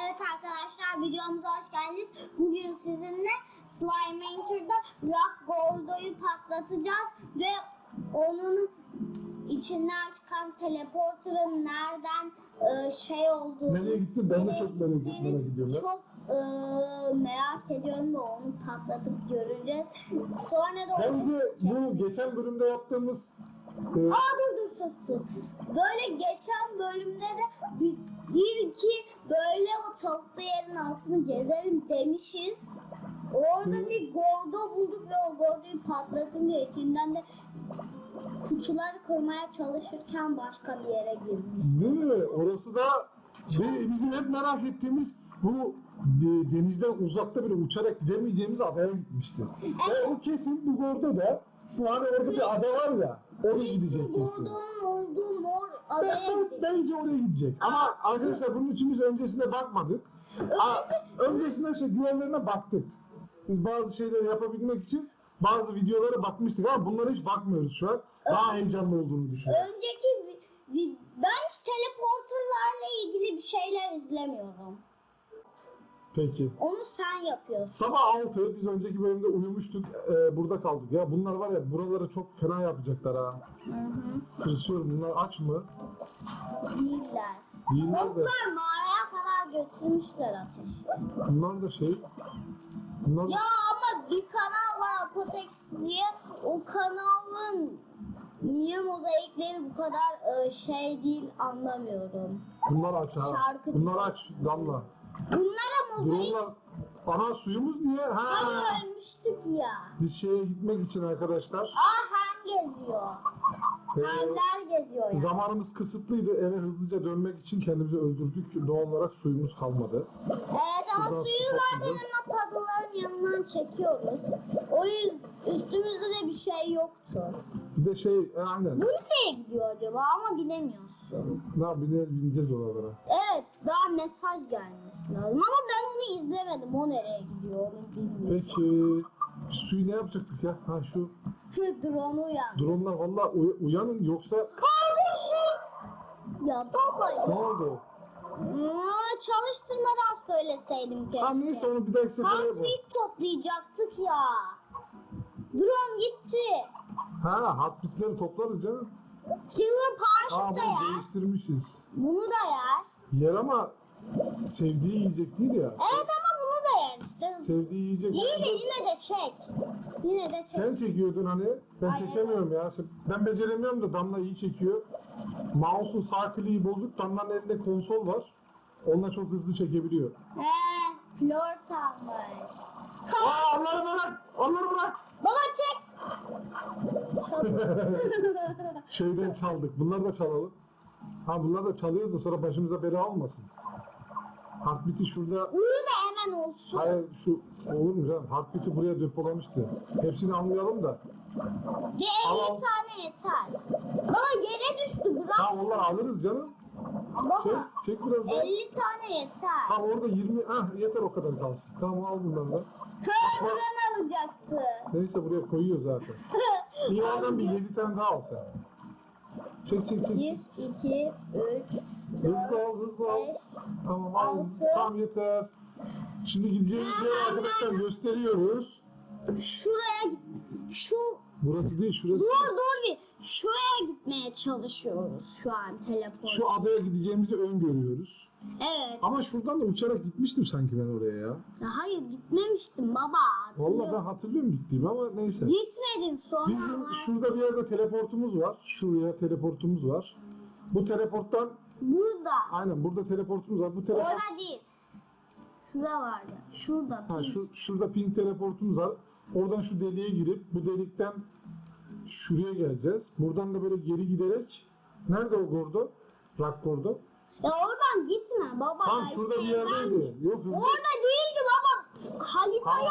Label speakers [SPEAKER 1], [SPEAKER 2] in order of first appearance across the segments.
[SPEAKER 1] Evet arkadaşlar videomuza hoş geldiniz. Bugün sizinle Slime Rancher'da Rock Gordo'yu patlatacağız ve onun içinden çıkan teleporter'ın nereden e, şey olduğunu
[SPEAKER 2] Nereye gitti? Ben de çok merak- ediyorum.
[SPEAKER 1] Çok e, merak ediyorum ve onu patlatıp göreceğiz. Sonra da
[SPEAKER 2] Bence bu geçen bölümde yaptığımız
[SPEAKER 1] Aa dur dur sus sus. Böyle geçen bölümde de bir, bir iki böyle o tavuklu yerin altını gezelim demişiz. Orada
[SPEAKER 2] Hı.
[SPEAKER 1] bir gordo bulduk ve o gordoyu patlatınca içinden de kutuları kırmaya çalışırken başka bir yere girmiş.
[SPEAKER 2] değil mi? Orası da ve bizim hep merak ettiğimiz bu de- denizden uzakta böyle uçarak gidemeyeceğimiz adaya gitmişti. Ve o kesin bu orada da bu hani orada bir ada var ya oraya gidecek kesin.
[SPEAKER 1] Olduğu mor
[SPEAKER 2] Ben- bence oraya gidecek. Ama arkadaşlar bunun için biz öncesinde bakmadık. Aa, öncesinde şey diğerlerine baktık. Biz bazı şeyleri yapabilmek için bazı videolara bakmıştık ama bunlara hiç bakmıyoruz şu an. Daha heyecanlı olduğunu düşünüyorum.
[SPEAKER 1] Önceki ben hiç teleporterlarla ilgili bir şeyler izlemiyorum.
[SPEAKER 2] Peki.
[SPEAKER 1] Onu sen yapıyorsun.
[SPEAKER 2] Sabah 6 biz önceki bölümde uyumuştuk. Ee, burada kaldık. Ya bunlar var ya buraları çok fena yapacaklar ha.
[SPEAKER 1] Hı hı.
[SPEAKER 2] Tırsıyorum. Bunlar aç mı?
[SPEAKER 1] Değiller.
[SPEAKER 2] Değiller de.
[SPEAKER 1] Tavuklar mağaraya kadar götürmüşler ateşi.
[SPEAKER 2] Bunlar da şey. Bunlar
[SPEAKER 1] Ya ama bir kanal var Apotex diye. O kanalın niye mozaikleri bu kadar e, şey değil anlamıyorum.
[SPEAKER 2] bunlar aç ha.
[SPEAKER 1] Şarkı
[SPEAKER 2] Bunlar aç damla.
[SPEAKER 1] Bunlara mozaik
[SPEAKER 2] Dronlar ana suyumuz niye? Ha.
[SPEAKER 1] hani ölmüştük ya.
[SPEAKER 2] Biz şeye gitmek için arkadaşlar.
[SPEAKER 1] Aa hen geziyor.
[SPEAKER 2] ee,
[SPEAKER 1] Henler geziyor ya.
[SPEAKER 2] zamanımız kısıtlıydı. Eve hızlıca dönmek için kendimizi öldürdük. Doğal olarak suyumuz kalmadı.
[SPEAKER 1] Evet ama
[SPEAKER 2] Şuradan
[SPEAKER 1] suyu
[SPEAKER 2] su
[SPEAKER 1] zaten
[SPEAKER 2] toplayacağız.
[SPEAKER 1] ama padıların yanından çekiyoruz. O yüzden üstümüzde de bir şey yoktu.
[SPEAKER 2] Bir de şey e, aynen.
[SPEAKER 1] Bu nereye gidiyor acaba ama bilemiyorsun.
[SPEAKER 2] Ne yapayım bineceğiz oralara.
[SPEAKER 1] Evet daha mesaj gelmesi lazım ama ben onu izlemedim. O nereye gidiyor onu bilmiyorum.
[SPEAKER 2] Peki suyu ne yapacaktık ya? Ha şu
[SPEAKER 1] Şu drone'u uyan.
[SPEAKER 2] dronlar valla uy- uyanın yoksa
[SPEAKER 1] Aa şey. Ya
[SPEAKER 2] ne
[SPEAKER 1] ya.
[SPEAKER 2] oldu?
[SPEAKER 1] Aa, çalıştırmadan söyleseydim keşke.
[SPEAKER 2] Ha neyse onu bir dahaki sefere yapalım.
[SPEAKER 1] Heartbeat toplayacaktık ya. Drone gitti.
[SPEAKER 2] Ha hatbitleri toplarız canım.
[SPEAKER 1] Silver
[SPEAKER 2] Aa
[SPEAKER 1] Punch'ı da
[SPEAKER 2] bunu
[SPEAKER 1] yer.
[SPEAKER 2] değiştirmişiz.
[SPEAKER 1] Bunu da yer.
[SPEAKER 2] Yer ama sevdiği yiyecek değil ya.
[SPEAKER 1] Evet ama bunu da yer işte.
[SPEAKER 2] Sevdiği yiyecek.
[SPEAKER 1] İyi de yine de çek. Yine de çek.
[SPEAKER 2] Sen çekiyordun hani. Ben
[SPEAKER 1] Ay,
[SPEAKER 2] çekemiyorum ya. Sen- Ben beceremiyorum da Damla iyi çekiyor. Mouse'un sağ kliği bozuk. Damla'nın elinde konsol var. Onunla çok hızlı çekebiliyor.
[SPEAKER 1] He, flört almış.
[SPEAKER 2] Aa onları bırak! Onları bırak!
[SPEAKER 1] Baba çek.
[SPEAKER 2] Şeyden çaldık. Bunları da çalalım. Ha bunları da çalıyoruz da sonra başımıza bela olmasın. Heartbeat'i şurada
[SPEAKER 1] Uyu da hemen olsun.
[SPEAKER 2] Hayır şu olur mu canım? Heartbeat'i buraya depolamıştı. Hepsini almayalım da.
[SPEAKER 1] Bir 50
[SPEAKER 2] Al.
[SPEAKER 1] tane yeter. Baba yere düştü bırak.
[SPEAKER 2] Ha onları alırız canım. Çek,
[SPEAKER 1] Baba
[SPEAKER 2] çek biraz daha.
[SPEAKER 1] 50 tane yeter.
[SPEAKER 2] Ha orada 20, ah yeter o kadar kalsın. Tamam al bunları da.
[SPEAKER 1] Kömürden alacaktı.
[SPEAKER 2] Neyse buraya koyuyor zaten. İyi oradan bir 7 tane daha al sen. Çek çek çek.
[SPEAKER 1] 1, 2, 3,
[SPEAKER 2] Hızlı al hızlı al.
[SPEAKER 1] 5,
[SPEAKER 2] Tamam al.
[SPEAKER 1] altı.
[SPEAKER 2] Tamam yeter. Şimdi gideceğimiz yeri arkadaşlar gösteriyoruz.
[SPEAKER 1] şuraya git. Şu
[SPEAKER 2] Burası değil şurası.
[SPEAKER 1] dur dur bir. Şuraya gitmeye çalışıyoruz şu an teleport.
[SPEAKER 2] Şu adaya gideceğimizi öngörüyoruz.
[SPEAKER 1] Evet.
[SPEAKER 2] Ama şuradan da uçarak gitmiştim sanki ben oraya ya.
[SPEAKER 1] Ya hayır gitmemiştim baba.
[SPEAKER 2] Vallahi ben
[SPEAKER 1] hatırlıyorum.
[SPEAKER 2] gittiğimi ama neyse.
[SPEAKER 1] Gitmedin sonra.
[SPEAKER 2] Bizim şurada bir yerde teleportumuz var. Şuraya teleportumuz var. Bu teleporttan
[SPEAKER 1] Burada.
[SPEAKER 2] aynen burada teleportumuz var. Bu teleport
[SPEAKER 1] Orada değil. Şura var ya. Şurada.
[SPEAKER 2] ha,
[SPEAKER 1] pink.
[SPEAKER 2] şu şurada pink teleportumuz var. Oradan şu deliğe girip bu delikten şuraya geleceğiz. Buradan da böyle geri giderek nerede o gordo? Rock gordo.
[SPEAKER 1] Ya oradan gitme baba.
[SPEAKER 2] Tam
[SPEAKER 1] ya,
[SPEAKER 2] şurada
[SPEAKER 1] işte
[SPEAKER 2] bir yerdeydi.
[SPEAKER 1] evden-
[SPEAKER 2] Yok hızlı.
[SPEAKER 1] Orada değildi baba. Haritaya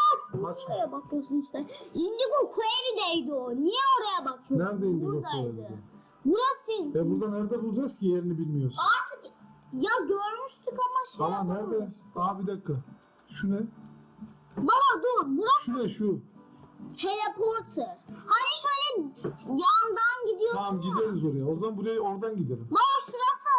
[SPEAKER 1] aç. Oraya bakıyorsun işte. Indigo Quarry'deydi o. Niye oraya bakıyorsun?
[SPEAKER 2] Nerede Indigo
[SPEAKER 1] Buradaydı.
[SPEAKER 2] Quarry'de?
[SPEAKER 1] Burası.
[SPEAKER 2] E burada nerede bulacağız ki yerini bilmiyorsun.
[SPEAKER 1] Artık ya görmüştük ama şey
[SPEAKER 2] Ama nerede? Aa bir dakika. Şu ne?
[SPEAKER 1] Baba dur burası
[SPEAKER 2] Şu ve şu.
[SPEAKER 1] teleporter. Hani şöyle yandan gidiyor.
[SPEAKER 2] Tamam gideriz oraya. O zaman buraya oradan gidelim.
[SPEAKER 1] Baba şurası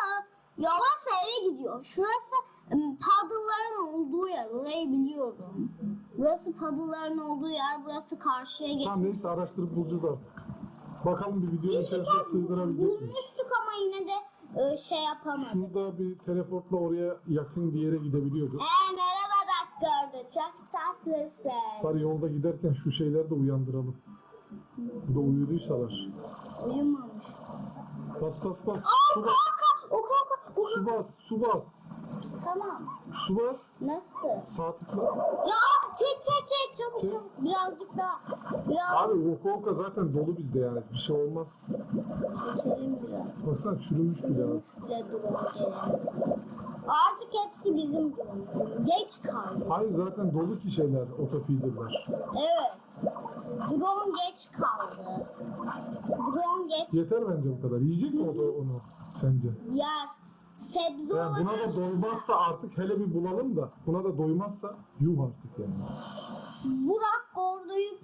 [SPEAKER 1] yavaşsa eve gidiyor. Şurası ım, paddle'ların olduğu yer. Orayı biliyorum. Burası paddle'ların olduğu yer. Burası karşıya geçiyor.
[SPEAKER 2] Tamam neyse araştırıp bulacağız artık. Bakalım bir video videonun içerisine sığdırabilecek miyiz?
[SPEAKER 1] Bulmuştuk ama yine de ıı, şey yapamadık.
[SPEAKER 2] Şurada bir teleportla oraya yakın bir yere gidebiliyorduk.
[SPEAKER 1] Eee merak gördü. Çok tatlısın.
[SPEAKER 2] Bari yolda giderken şu şeyleri de uyandıralım. Bu da uyuduysalar.
[SPEAKER 1] Uyumamış.
[SPEAKER 2] Bas bas bas. Su bas.
[SPEAKER 1] O kanka. O
[SPEAKER 2] Su bas. Su bas.
[SPEAKER 1] Tamam.
[SPEAKER 2] Su bas.
[SPEAKER 1] Nasıl?
[SPEAKER 2] Sağ tıkla.
[SPEAKER 1] Ya çek çek çek çabuk
[SPEAKER 2] Çek.
[SPEAKER 1] çabuk. Birazcık daha. Biraz
[SPEAKER 2] Abi o kolka zaten dolu bizde yani. Bir şey olmaz.
[SPEAKER 1] çekelim biraz.
[SPEAKER 2] Baksana çürümüş bile abi.
[SPEAKER 1] Bile durum. Artık hepsi bizim. Geç kaldı.
[SPEAKER 2] Hayır zaten dolu ki şeyler otofeeder'lar.
[SPEAKER 1] Evet. Drone geç kaldı. Drone geç
[SPEAKER 2] Yeter bence bu kadar. Yiyecek mi o da onu sence?
[SPEAKER 1] yer. Sebze
[SPEAKER 2] Yani buna da doymazsa artık hele bir bulalım da buna da doymazsa yuh artık yani.
[SPEAKER 1] Burak Gordo'yu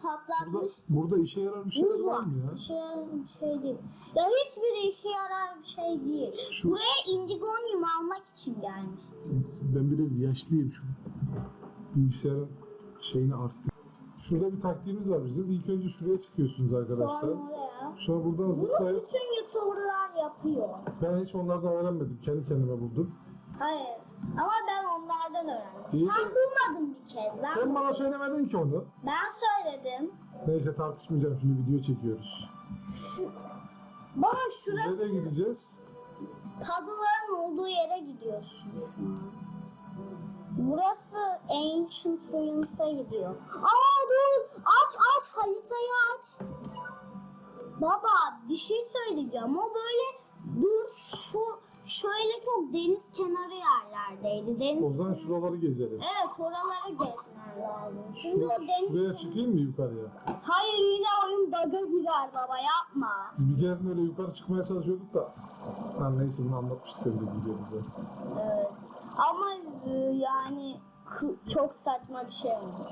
[SPEAKER 2] Burada, burada işe yarar bir şeyler
[SPEAKER 1] Buz
[SPEAKER 2] var
[SPEAKER 1] var.
[SPEAKER 2] mı ya?
[SPEAKER 1] İşe yarar bir şey değil. Ya hiçbir işe yarar bir şey değil.
[SPEAKER 2] Şu-
[SPEAKER 1] Buraya indigonium almak için gelmiştim.
[SPEAKER 2] Ben biraz yaşlıyım şu. Bilgisayarın şeyini arttı. Şurada bir taktiğimiz var bizim. İlk önce şuraya çıkıyorsunuz arkadaşlar.
[SPEAKER 1] Sonra oraya.
[SPEAKER 2] Sonra buradan
[SPEAKER 1] Bunu
[SPEAKER 2] zıplayıp
[SPEAKER 1] bütün YouTuber'lar yapıyor.
[SPEAKER 2] ben hiç onlardan öğrenmedim. Kendi kendime buldum.
[SPEAKER 1] Hayır. Ama ben onlardan öğrendim.
[SPEAKER 2] İyi de-
[SPEAKER 1] bulmadın bir kez. Ben,
[SPEAKER 2] Sen bana söylemedin ki onu.
[SPEAKER 1] ben söyledim.
[SPEAKER 2] Neyse tartışmayacağım şimdi video çekiyoruz.
[SPEAKER 1] Şu, baba şurası
[SPEAKER 2] Nereye gideceğiz?
[SPEAKER 1] padıların olduğu yere gidiyorsun. Burası Ancient Ruins'a gidiyor. Aa dur! Aç aç haritayı aç. Baba bir şey söyleyeceğim. O böyle dur şu şöyle çok deniz kenarı yerlerdeydi. Deniz
[SPEAKER 2] O zaman şuraları gezelim.
[SPEAKER 1] Evet oraları gezmen lazım. Çünkü o deniz
[SPEAKER 2] çıkayım mı yukarıya?
[SPEAKER 1] Hayır yine oyun bug'a girer baba yapma.
[SPEAKER 2] Biz bir kez öyle yukarı çıkmaya çalışıyorduk da. Ha, neyse bunu anlatmıştık öyle videomuzda.
[SPEAKER 1] Evet. Ama e, yani çok saçma bir şey olmuş.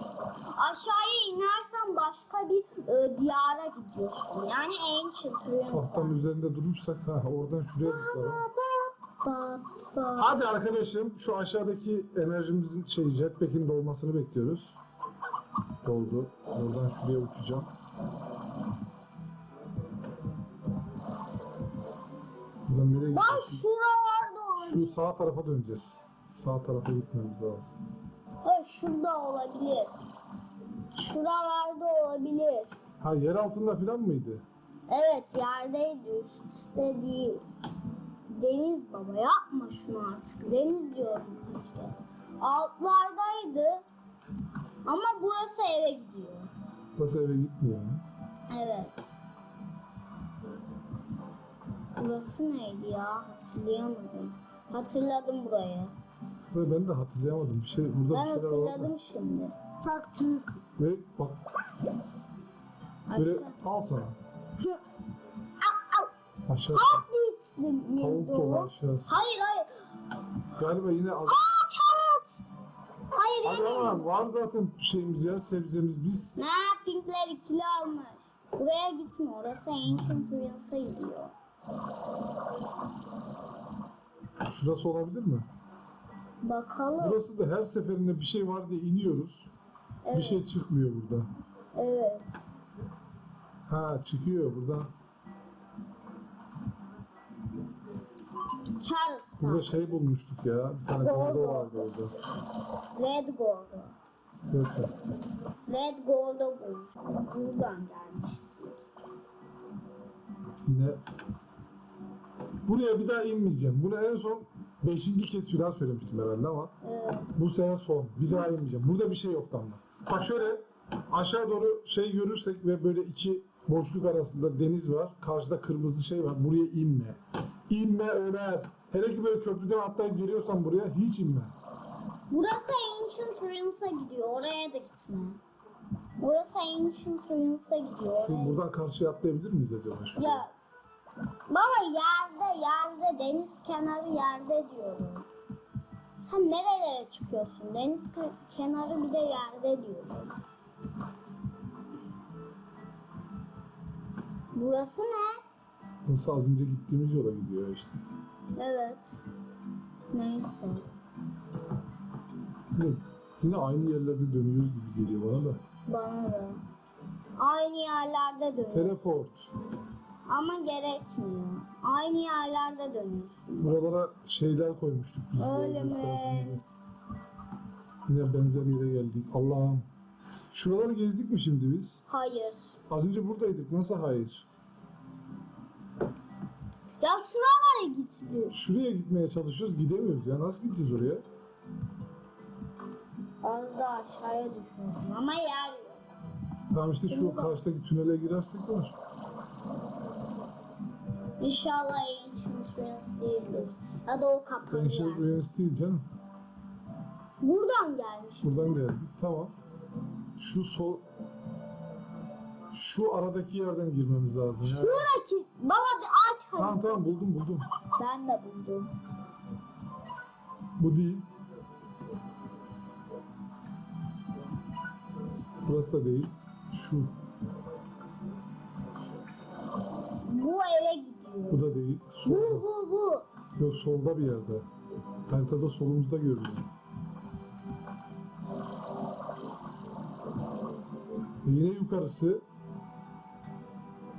[SPEAKER 1] Aşağıya inersen başka bir e, diyara gidiyorsun. Yani Ancient Ruins'a.
[SPEAKER 2] Tahtanın üzerinde durursak ha oradan şuraya zıplarım.
[SPEAKER 1] Ba, ba.
[SPEAKER 2] Hadi arkadaşım şu aşağıdaki enerjimizin şey jetpack'in dolmasını bekliyoruz. Doldu. Oradan şuraya uçacağım. Buradan nereye
[SPEAKER 1] Bak
[SPEAKER 2] gidiyorsun?
[SPEAKER 1] şuralarda olabilir.
[SPEAKER 2] Şu sağ tarafa döneceğiz. Sağ tarafa gitmemiz lazım.
[SPEAKER 1] Hayır, şurada olabilir. Şuralarda olabilir.
[SPEAKER 2] Ha yer altında falan mıydı?
[SPEAKER 1] Evet yerdeydi üstte değil. Deniz baba yapma şunu artık. Deniz diyorum işte. Altlardaydı. Ama burası eve gidiyor.
[SPEAKER 2] Nasıl eve gitmiyor ya?
[SPEAKER 1] Evet. Burası neydi ya? Hatırlayamadım. Hatırladım burayı.
[SPEAKER 2] Ve ben de hatırlayamadım. Bir şey burada
[SPEAKER 1] Ben
[SPEAKER 2] bir şeyler var.
[SPEAKER 1] hatırladım şimdi. Tak çık.
[SPEAKER 2] Ve bak böyle
[SPEAKER 1] Aşağı.
[SPEAKER 2] al sana.
[SPEAKER 1] Au, au. Ah bittim.
[SPEAKER 2] tavuk aşağısı.
[SPEAKER 1] Hayır hayır.
[SPEAKER 2] Galiba yine az.
[SPEAKER 1] Aa carrot. Hayır
[SPEAKER 2] Hadi
[SPEAKER 1] yemeyin.
[SPEAKER 2] ama var zaten şeyimiz ya sebzemiz biz.
[SPEAKER 1] Ne pinkler ikili almış. Buraya gitme. Orası Ancient Ruins'a gidiyor.
[SPEAKER 2] Şurası olabilir mi?
[SPEAKER 1] Bakalım.
[SPEAKER 2] Burası da her seferinde bir şey var diye iniyoruz.
[SPEAKER 1] Evet.
[SPEAKER 2] Bir şey çıkmıyor burada.
[SPEAKER 1] Evet.
[SPEAKER 2] Ha çıkıyor buradan.
[SPEAKER 1] Charleston.
[SPEAKER 2] Burada şey bulmuştuk ya. Bir tane
[SPEAKER 1] Gordo.
[SPEAKER 2] vardı orada.
[SPEAKER 1] Red Gordo.
[SPEAKER 2] Neyse.
[SPEAKER 1] Red Gordo bulmuş. Buradan gelmişti.
[SPEAKER 2] Yine Buraya bir daha inmeyeceğim. Bunu en son 5. kez filan söylemiştim herhalde ama
[SPEAKER 1] Evet.
[SPEAKER 2] bu sene son. Bir daha inmeyeceğim. Burada bir şey yoktu ama. Bak şöyle aşağı doğru şey görürsek ve böyle iki boşluk arasında deniz var. Karşıda kırmızı şey var. Buraya inme. İnme Ömer. Hele ki böyle köprüden atlayıp geliyorsan buraya hiç inme.
[SPEAKER 1] Burası Ancient Ruins'a gidiyor. Oraya da gitme. Burası Ancient Ruins'a gidiyor. Oraya...
[SPEAKER 2] buradan karşıya atlayabilir miyiz acaba? Şuraya.
[SPEAKER 1] Ya baba yerde yerde deniz kenarı yerde diyorum. Sen nerelere çıkıyorsun? Deniz ke- kenarı bir de yerde diyorum. Burası ne?
[SPEAKER 2] Nasıl az önce gittiğimiz yola gidiyor işte.
[SPEAKER 1] Evet. Neyse.
[SPEAKER 2] Hı. Yine aynı yerlerde dönüyoruz gibi geliyor bana da.
[SPEAKER 1] Bana da. Aynı yerlerde dönüyor.
[SPEAKER 2] Teleport.
[SPEAKER 1] Ama gerekmiyor. Aynı yerlerde dönüyorsun.
[SPEAKER 2] Buralara şeyler koymuştuk biz.
[SPEAKER 1] Öyle mi?
[SPEAKER 2] Yine benzer yere geldik. Allah'ım. Şuraları gezdik mi şimdi biz?
[SPEAKER 1] Hayır.
[SPEAKER 2] Az önce buradaydık. Nasıl hayır?
[SPEAKER 1] Ya şuralara git bir.
[SPEAKER 2] Şuraya gitmeye çalışıyoruz. Gidemiyoruz ya. Nasıl gideceğiz oraya?
[SPEAKER 1] Az da aşağıya düşüyorsun ama yer yok.
[SPEAKER 2] Tamam işte şu karşıdaki tünele girersek var.
[SPEAKER 1] İnşallah Ruins değildir. Ya da o kapalı
[SPEAKER 2] Ancient
[SPEAKER 1] yer.
[SPEAKER 2] Ruins değil canım.
[SPEAKER 1] Buradan gelmiş.
[SPEAKER 2] Buradan geldik. Tamam. Şu sol... Şu aradaki yerden girmemiz lazım. ya.
[SPEAKER 1] Şuradaki baba bir
[SPEAKER 2] Tamam tamam buldum buldum.
[SPEAKER 1] Ben de buldum.
[SPEAKER 2] Bu değil. Burası da değil. Şu.
[SPEAKER 1] Bu eve gidiyor.
[SPEAKER 2] Bu da değil.
[SPEAKER 1] Bu
[SPEAKER 2] Solda.
[SPEAKER 1] bu bu.
[SPEAKER 2] Yok solda bir yerde. Haritada solumuzda görünüyor. Yine yukarısı.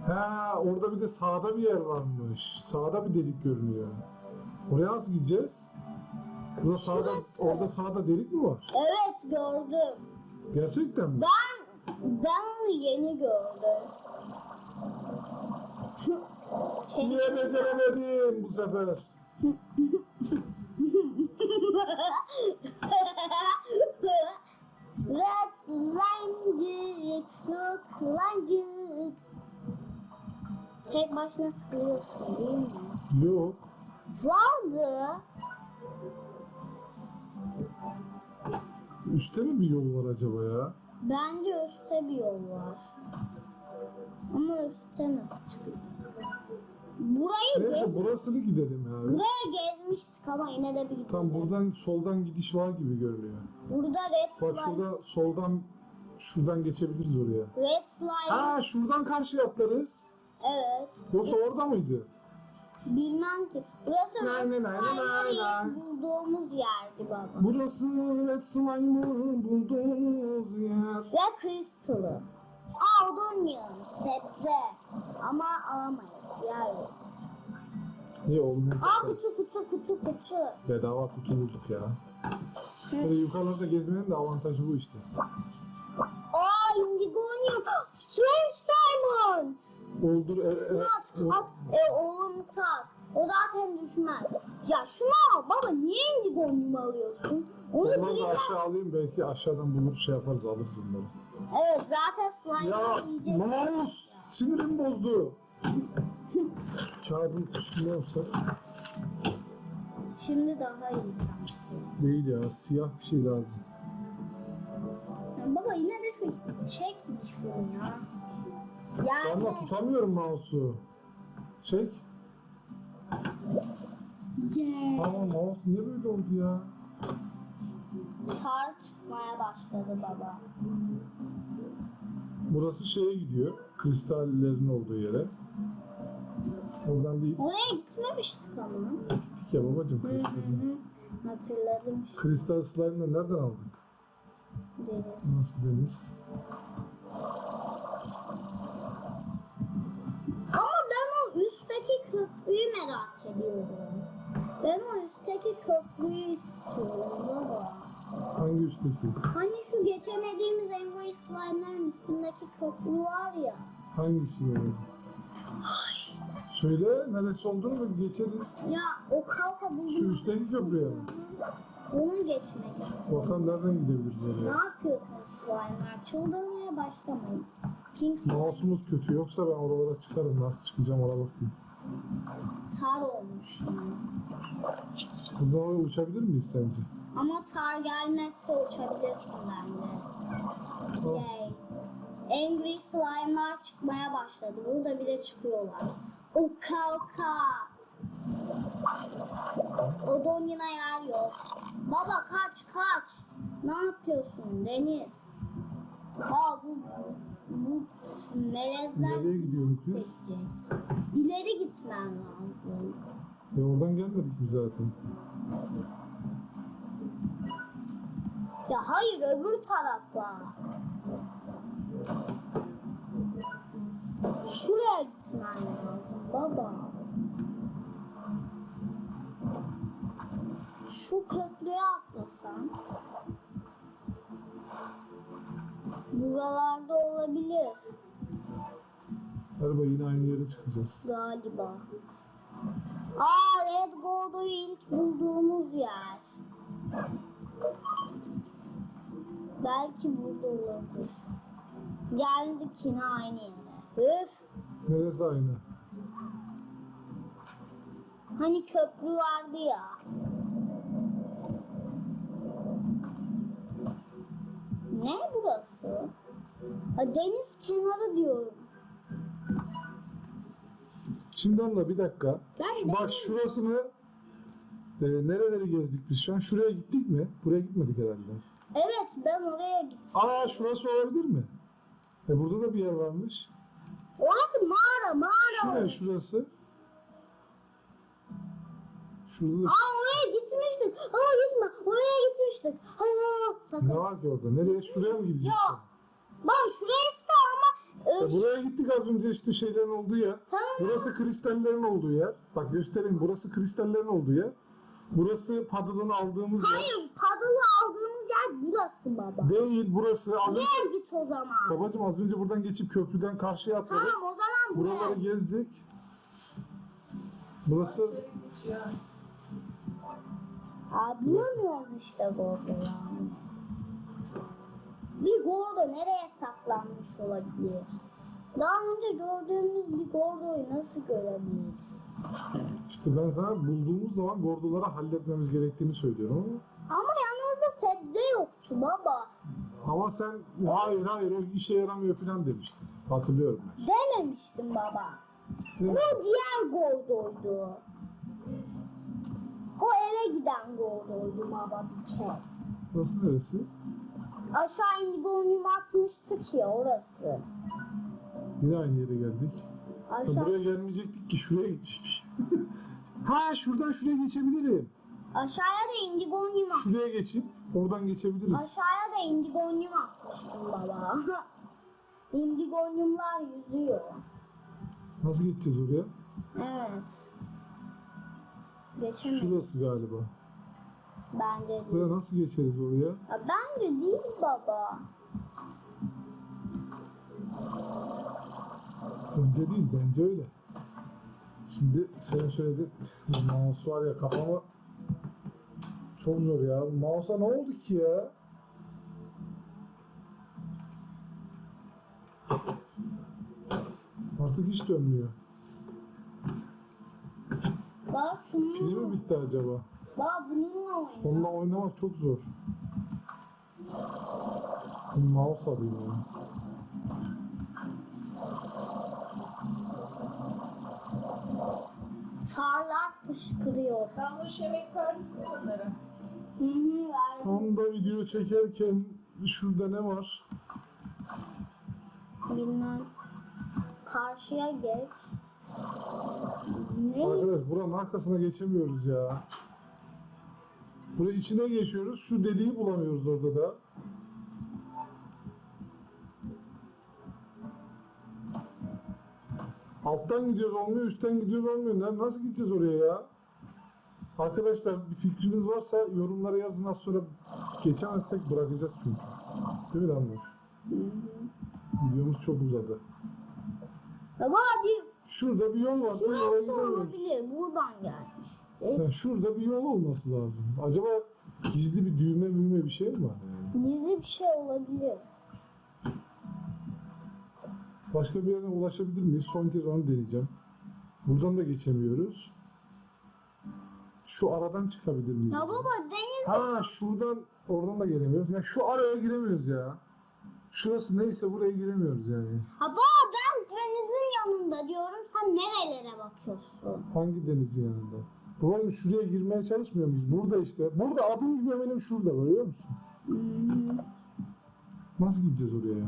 [SPEAKER 2] Ha orada bir de sağda bir yer varmış. Sağda bir delik görünüyor. Oraya nasıl gideceğiz? Burada sağda, orada sağda delik mi var?
[SPEAKER 1] Evet gördüm.
[SPEAKER 2] Gerçekten mi?
[SPEAKER 1] Ben ben onu yeni gördüm.
[SPEAKER 2] Niye beceremedim bu sefer?
[SPEAKER 1] Raklancık, yoklancık. Tek başına sıkılıyorsun değil mi?
[SPEAKER 2] Yok.
[SPEAKER 1] Vardı.
[SPEAKER 2] Üstte mi bir yol var acaba ya?
[SPEAKER 1] Bence üstte bir yol var. Ama üstte nasıl çıkıyor? Burayı
[SPEAKER 2] Neyse
[SPEAKER 1] gez,
[SPEAKER 2] burasını gidelim ya.
[SPEAKER 1] buraya gezmiştik ama yine de bir gidelim.
[SPEAKER 2] Tam buradan soldan gidiş var gibi görünüyor.
[SPEAKER 1] Burada red
[SPEAKER 2] Bak
[SPEAKER 1] slime,
[SPEAKER 2] şurada soldan şuradan geçebiliriz oraya.
[SPEAKER 1] red slime,
[SPEAKER 2] Ha şuradan karşıya atlarız.
[SPEAKER 1] Evet.
[SPEAKER 2] Yoksa orada mıydı?
[SPEAKER 1] Bilmem ki. Burası
[SPEAKER 2] Nay, nay, nay, nay,
[SPEAKER 1] slime'ı
[SPEAKER 2] nay.
[SPEAKER 1] bulduğumuz yerdi baba.
[SPEAKER 2] Burası Red Slime'ı bulduğumuz yer.
[SPEAKER 1] Ve crystal'ı. Oynayalım. Sebze. Ama alamayız. Yer yok.
[SPEAKER 2] Ne oğlum?
[SPEAKER 1] Aa kutu kutu kutu kutu.
[SPEAKER 2] Bedava kutu bulduk ya. Böyle yukarılarda gezmenin de avantajı bu işte.
[SPEAKER 1] Aa indigonium. Strange diamond.
[SPEAKER 2] Oldur e, e,
[SPEAKER 1] At
[SPEAKER 2] o-
[SPEAKER 1] at. E oğlum tat. O zaten düşmez. Ya şunu al baba niye indigonium alıyorsun? Onu
[SPEAKER 2] da
[SPEAKER 1] birinden...
[SPEAKER 2] aşağı alayım belki aşağıdan bulur şey yaparız alırız onları.
[SPEAKER 1] Evet zaten slime
[SPEAKER 2] Ya
[SPEAKER 1] yiyecek.
[SPEAKER 2] mouse sinirim bozdu. Kağıdın üstünde olsa
[SPEAKER 1] Şimdi daha iyi sanki.
[SPEAKER 2] değil ya siyah bir şey lazım.
[SPEAKER 1] Baba yine de şu çek şunu ya. Yani
[SPEAKER 2] Ama tutamıyorum mouse'u. Çek.
[SPEAKER 1] Gel.
[SPEAKER 2] Ama mouse niye böyle oldu ya?
[SPEAKER 1] Tar çıkmaya başladı baba.
[SPEAKER 2] Burası şeye gidiyor. Kristallerin olduğu yere. Oradan değil.
[SPEAKER 1] Oraya gitmemiştik ama.
[SPEAKER 2] Gittik ya babacım kristalini.
[SPEAKER 1] Hatırladım
[SPEAKER 2] Kristal slime'ı nereden aldık?
[SPEAKER 1] Deniz.
[SPEAKER 2] Nasıl deniz?
[SPEAKER 1] Ama ben o üstteki köprüyü merak ediyorum. Ben o üstteki köprüyü istiyorum baba.
[SPEAKER 2] Hangi üstteki?
[SPEAKER 1] Hani şu geçemediğimiz Avery Slime'ların üstündeki köprü var ya.
[SPEAKER 2] Hangisi böyle? Söyle neresi olduğunu da geçeriz.
[SPEAKER 1] Ya o kalka
[SPEAKER 2] Şu
[SPEAKER 1] buldum.
[SPEAKER 2] üstteki köprüye mi?
[SPEAKER 1] Onu geçmek.
[SPEAKER 2] Bakalım nereden gidebiliriz
[SPEAKER 1] Ne
[SPEAKER 2] oraya?
[SPEAKER 1] yapıyorsunuz slime'lar? Çıldırmaya başlamayın. King
[SPEAKER 2] Mouse'umuz kötü yoksa ben oralara çıkarım. Nasıl çıkacağım ona bakayım.
[SPEAKER 1] tar olmuş. yani.
[SPEAKER 2] Buradan oraya uçabilir miyiz sence?
[SPEAKER 1] Ama tar gelmezse uçabilirsin bence.
[SPEAKER 2] Tamam.
[SPEAKER 1] Yay. Angry slime'lar çıkmaya başladı. Burada bir de çıkıyorlar. Oka oka. Odonya'na yer yok. Baba kaç kaç. Ne yapıyorsun Deniz? Aa bu, bu melezler
[SPEAKER 2] Nereye gidiyoruz biz?
[SPEAKER 1] gidecek. İleri gitmen lazım.
[SPEAKER 2] E oradan gelmedik mi zaten?
[SPEAKER 1] Ya hayır öbür tarafa. Şuraya gitmen lazım baba. Şu köprüye atlasan. Buralarda olabilir
[SPEAKER 2] Galiba yine aynı yere çıkacağız.
[SPEAKER 1] galiba. Aa Red Gordo'yu ilk bulduğumuz yer. Belki burada olabilir. Geldik yine aynı yere. Üf.
[SPEAKER 2] Neresi aynı?
[SPEAKER 1] Hani köprü vardı ya. Ne burası? Ha, deniz kenarı diyorum.
[SPEAKER 2] Şimdi abla bir dakika.
[SPEAKER 1] Ben
[SPEAKER 2] bak şurasını e, nereleri gezdik biz şu an? Şuraya gittik mi? Buraya gitmedik herhalde.
[SPEAKER 1] Evet ben oraya gittim.
[SPEAKER 2] Aa şurası olabilir mi? E burada da bir yer varmış.
[SPEAKER 1] Orası mağara mağara.
[SPEAKER 2] ne şurası? Şurada da
[SPEAKER 1] Aa oraya gitmiştik. Aa gitme. Oraya gitmiştik. Hayır hayır. Sakın.
[SPEAKER 2] ne var ki orada? Nereye? Şuraya mı gideceğiz?
[SPEAKER 1] Yok. Bak şurası ama
[SPEAKER 2] E, buraya gittik az önce işte şeylerin olduğu yer.
[SPEAKER 1] Tamam.
[SPEAKER 2] Burası kristallerin olduğu yer. Bak göstereyim. Burası kristallerin olduğu yer. Burası paddle'ın aldığımız yer.
[SPEAKER 1] hayır paddle'ı aldığımız yer burası baba.
[SPEAKER 2] Değil burası. Az önce,
[SPEAKER 1] Buraya git o zaman.
[SPEAKER 2] babacım az önce buradan geçip köprüden karşıya atladık.
[SPEAKER 1] Tamam o zaman buraya.
[SPEAKER 2] Buraları gezdik. Burası
[SPEAKER 1] Aa bulamıyoruz işte Gordo'yu. Bir Gordo nereye saklanmış olabilir? Daha önce gördüğümüz bir Gordo'yu nasıl görebiliriz?
[SPEAKER 2] işte ben sana bulduğumuz zaman gordoları halletmemiz gerektiğini söylüyorum ama
[SPEAKER 1] Ama yanımızda sebze yoktu baba.
[SPEAKER 2] ama sen hayır hayır o işe yaramıyor falan demiştin. Hatırlıyorum ben.
[SPEAKER 1] Dememiştim baba. Bu diğer Gordo'ydu. Giden Gordo'ydu baba bir kez.
[SPEAKER 2] Burası neresi?
[SPEAKER 1] Aşağı indigonyum atmıştık ya orası.
[SPEAKER 2] Yine aynı yere geldik. Ya
[SPEAKER 1] Aşağı,
[SPEAKER 2] buraya gelmeyecektik ki şuraya gidecektik. ha şuradan şuraya geçebilirim.
[SPEAKER 1] aşağıya da indigonyum at-
[SPEAKER 2] Şuraya geçip oradan geçebiliriz.
[SPEAKER 1] Aşağıya da indigonyum atmıştım baba. Indigonyumlar yüzüyor.
[SPEAKER 2] Nasıl gideceğiz oraya?
[SPEAKER 1] Evet. Geçemedim
[SPEAKER 2] Şurası galiba.
[SPEAKER 1] bence değil.
[SPEAKER 2] Buraya nasıl geçeriz oraya?
[SPEAKER 1] Ya bence değil baba.
[SPEAKER 2] Sence değil, bence öyle. Şimdi sen söyledin, mouse var ya kafama çok zor ya. Mouse'a ne oldu ki ya? Artık hiç dönmüyor.
[SPEAKER 1] Bak
[SPEAKER 2] Pili mi bitti acaba?
[SPEAKER 1] bak bununla oyna.
[SPEAKER 2] Onunla oynamak çok zor. Mouse alayım ya.
[SPEAKER 1] Sarlar fışkırıyor.
[SPEAKER 3] Sen boş yemek verdin mi onlara?
[SPEAKER 1] Hı hı verdim.
[SPEAKER 2] Tam da video çekerken şurada ne var?
[SPEAKER 1] Bilmem. Karşıya geç. Ne?
[SPEAKER 2] Arkadaş buranın arkasına geçemiyoruz ya. Buraya içine geçiyoruz. Şu deliği bulamıyoruz orada da. Alttan gidiyoruz olmuyor, üstten gidiyoruz olmuyor. Nasıl gideceğiz oraya ya? Arkadaşlar bir fikriniz varsa yorumlara yazın. Az sonra geçemezsek bırakacağız çünkü. Değil mi Damla? Videomuz çok uzadı.
[SPEAKER 1] Baba bir
[SPEAKER 2] Şurada bir yol var.
[SPEAKER 1] Şurası olabilir. Buradan gelmiş. E,
[SPEAKER 2] Yani şurada bir yol olması lazım. Acaba gizli bir düğme müğme bir şey mi var?
[SPEAKER 1] Gizli bir şey olabilir.
[SPEAKER 2] Başka bir yerden ulaşabilir miyiz? Son kez onu deneyeceğim. Buradan da geçemiyoruz. Şu aradan çıkabilir miyiz?
[SPEAKER 1] Ya baba deniz
[SPEAKER 2] Ha şuradan oradan da gelemiyoruz. Ya şu araya giremiyoruz ya. Şurası neyse buraya giremiyoruz yani.
[SPEAKER 1] Ha baba yanında diyorum. Sen nerelere bakıyorsun?
[SPEAKER 2] Hangi denizin yanında? Babam şuraya girmeye çalışmıyor muyuz? Burada işte. Burada adım gibi benim şurada görüyor musun?
[SPEAKER 1] Hmm.
[SPEAKER 2] Nasıl gideceğiz oraya ya?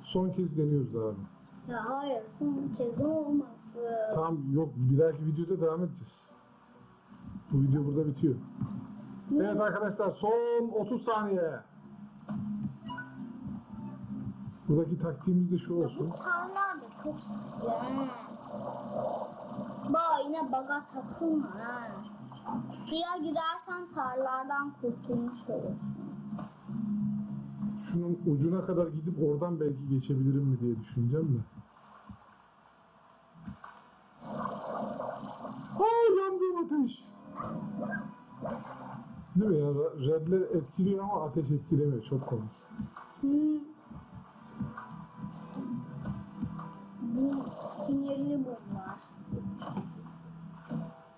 [SPEAKER 2] Son kez deniyoruz abi.
[SPEAKER 1] Ya hayır son kez olmasın.
[SPEAKER 2] Tamam yok bir dahaki videoda devam edeceğiz. Bu video burada bitiyor. Evet arkadaşlar son 30 saniye. Buradaki taktiğimiz de şu olsun.
[SPEAKER 1] Bu tarlar da çok yine baga takılma ha. Suya girersen tarlardan kurtulmuş olursun.
[SPEAKER 2] Şunun ucuna kadar gidip oradan belki geçebilirim mi diye düşüneceğim de. Aa yandım ateş. Değil mi ya? Redler etkiliyor ama ateş etkilemiyor. Çok komik.
[SPEAKER 1] Hmm. Bu sinirli bunlar.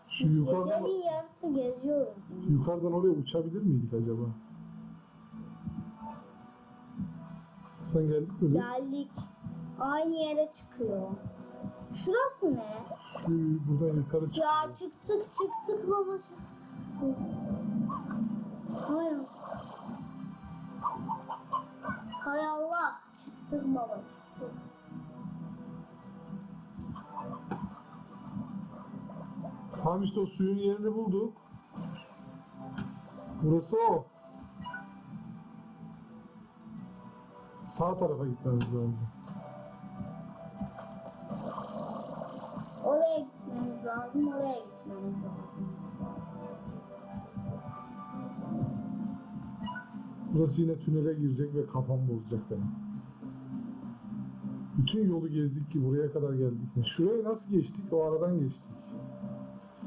[SPEAKER 2] Şu yukarıdan,
[SPEAKER 1] Gecenin yarısı geziyoruz.
[SPEAKER 2] yukarıdan oraya uçabilir miydik acaba? Buradan geldik mi? biz?
[SPEAKER 1] Geldik. Aynı yere çıkıyor. Şurası ne?
[SPEAKER 2] Şu buradan yukarı.
[SPEAKER 1] Ya çıktık çıktık baba. Hayır. Hay Allah. Çıktık baba çıktık.
[SPEAKER 2] Tamam işte o suyun yerini bulduk. Burası o. Sağ tarafa gitmemiz lazım.
[SPEAKER 1] Oraya gitmemiz lazım. Oraya gitmemiz lazım.
[SPEAKER 2] Burası yine tünele girecek ve kafam bozacak benim. Bütün yolu gezdik ki buraya kadar geldik. Şuraya nasıl geçtik? O aradan geçtik.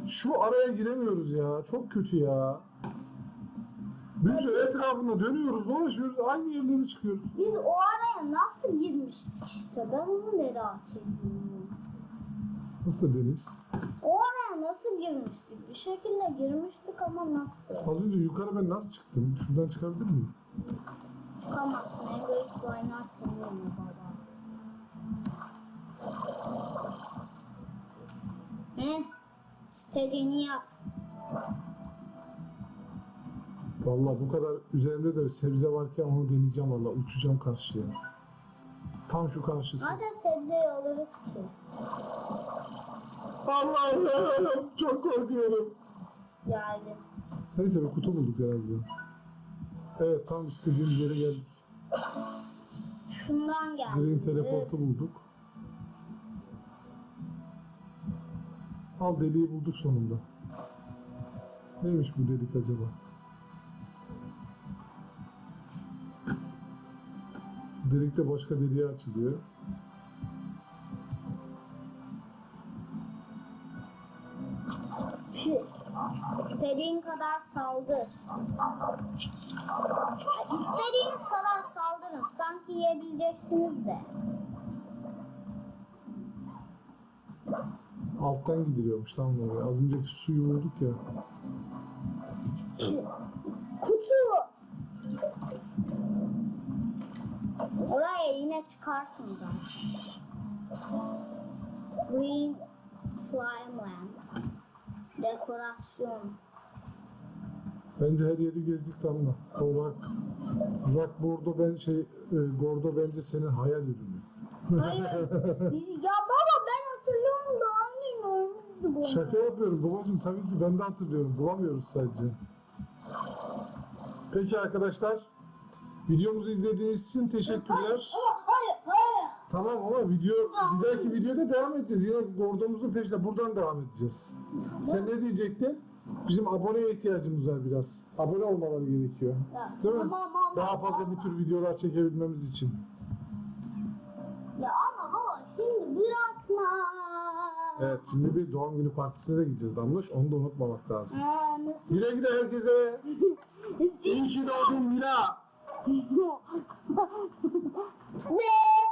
[SPEAKER 2] Şu araya giremiyoruz ya. Çok kötü ya. Bütün etrafında dönüyoruz, dolaşıyoruz. Aynı yerlere çıkıyoruz.
[SPEAKER 1] Biz o araya nasıl girmiştik işte? Ben onu merak ediyorum.
[SPEAKER 2] Nasıl da deniz?
[SPEAKER 1] O araya nasıl girmiştik? Bir şekilde girmiştik ama nasıl?
[SPEAKER 2] Az önce yukarı ben nasıl çıktım? Şuradan çıkabilir miyim?
[SPEAKER 1] Çıkamazsın. English Line'lar tanıyor mu baba? Hı? İstediğini yap.
[SPEAKER 2] Vallahi bu kadar üzerimde de sebze varken onu deneyeceğim valla. Uçacağım karşıya. Tam şu karşısı.
[SPEAKER 1] Zaten sebzeyi alırız ki.
[SPEAKER 2] Allah'ım çok korkuyorum.
[SPEAKER 1] Yani.
[SPEAKER 2] Neyse bir kutu bulduk herhalde. Evet tam istediğimiz yere geldik.
[SPEAKER 1] Şundan geldi.
[SPEAKER 2] Green teleportu bulduk. Al deliği bulduk sonunda. Neymiş bu delik acaba? Bu delikte başka deliğe açılıyor.
[SPEAKER 1] İstediğin kadar saldır. İstediğiniz kadar saldırın. Sanki yiyebileceksiniz de.
[SPEAKER 2] Alttan gidiliyormuş tamam oraya. Az önceki suyu vurduk ya.
[SPEAKER 1] Kutu. Oraya yine çıkarsın zaten. Green Slime Land. Dekorasyon.
[SPEAKER 2] Bence her yeri gezdik Damla. O rock, rock bordo ben şey e, gordo bence senin hayal ürünü.
[SPEAKER 1] Hayır. Biz, ya baba ben hatırlıyorum da aynı
[SPEAKER 2] Şaka yapıyorum babacığım tabii ki ben de hatırlıyorum. Bulamıyoruz sadece. Peki arkadaşlar. Videomuzu izlediğiniz için teşekkürler.
[SPEAKER 1] Ama hayır hayır.
[SPEAKER 2] Tamam ama video bir dahaki videoda devam edeceğiz. Yine gordomuzun peşinde buradan devam edeceğiz. Sen ne diyecektin? Bizim aboneye ihtiyacımız var biraz. Abone olmaları gerekiyor. Değil mi? Daha fazla bu tür videolar çekebilmemiz için. Evet şimdi bir doğum günü partisine de gideceğiz Damloş. Onu da unutmamak lazım.
[SPEAKER 1] Ha, nasıl?
[SPEAKER 2] Güle güle herkese. İyi ki doğdun Mila.
[SPEAKER 1] Ne?